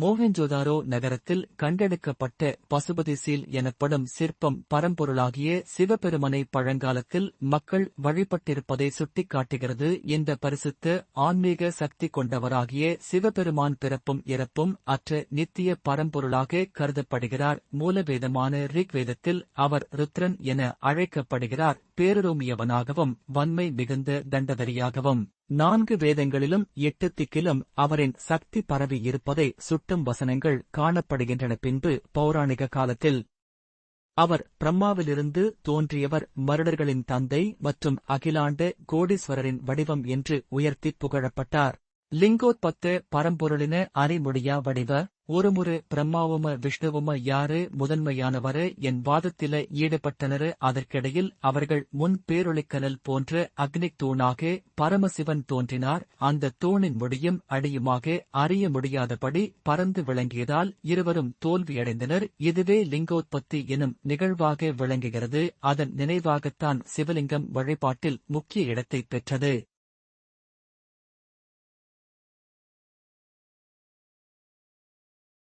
மோஹெஞ்சோதாரோ நகரத்தில் கண்டெடுக்கப்பட்ட பசுபதி சீல் எனப்படும் சிற்பம் பரம்பொருளாகிய சிவபெருமனை பழங்காலத்தில் மக்கள் வழிபட்டிருப்பதை சுட்டிக்காட்டுகிறது இந்த பரிசுத்த ஆன்மீக சக்தி கொண்டவராகிய சிவபெருமான் பிறப்பும் இறப்பும் அற்ற நித்திய பரம்பொருளாக கருதப்படுகிறார். மூலவேதமான ரிக்வேதத்தில் அவர் ருத்ரன் என அழைக்கப்படுகிறார். பேரரோமியவனாகவும் வன்மை மிகுந்த தண்டதரியாகவும் நான்கு வேதங்களிலும் எட்டு திக்கிலும் அவரின் சக்தி பரவி இருப்பதை சுட்டும் வசனங்கள் காணப்படுகின்றன. பின்பு பௌராணிக காலத்தில் அவர் பிரம்மாவிலிருந்து தோன்றியவர் மருடர்களின் தந்தை மற்றும் அகிலாண்ட கோடீஸ்வரரின் வடிவம் என்று உயர்த்திப் புகழப்பட்டார். லிங்கோத்பத்து பரம்பொருளின அறிமுடியா வடிவ ஒருமுறை பிரம்மாவும விஷ்ணுவும யாரு முதன்மையானவரு என் வாதத்தில ஈடுபட்டனரு அதற்கிடையில் அவர்கள் முன் பேரொளிக்கனல் போன்ற அக்னிக் தூணாக பரமசிவன் தோன்றினார். அந்த தூணின் முடியும் அடியுமாக அறிய முடியாதபடி பறந்து விளங்கியதால் இருவரும் தோல்வியடைந்தனர். இதுவே லிங்கோத்பத்தி எனும் நிகழ்வாக விளங்குகிறது. அதன் நினைவாகத்தான் சிவலிங்கம் வழிபாட்டில் முக்கிய இடத்தைப் பெற்றது.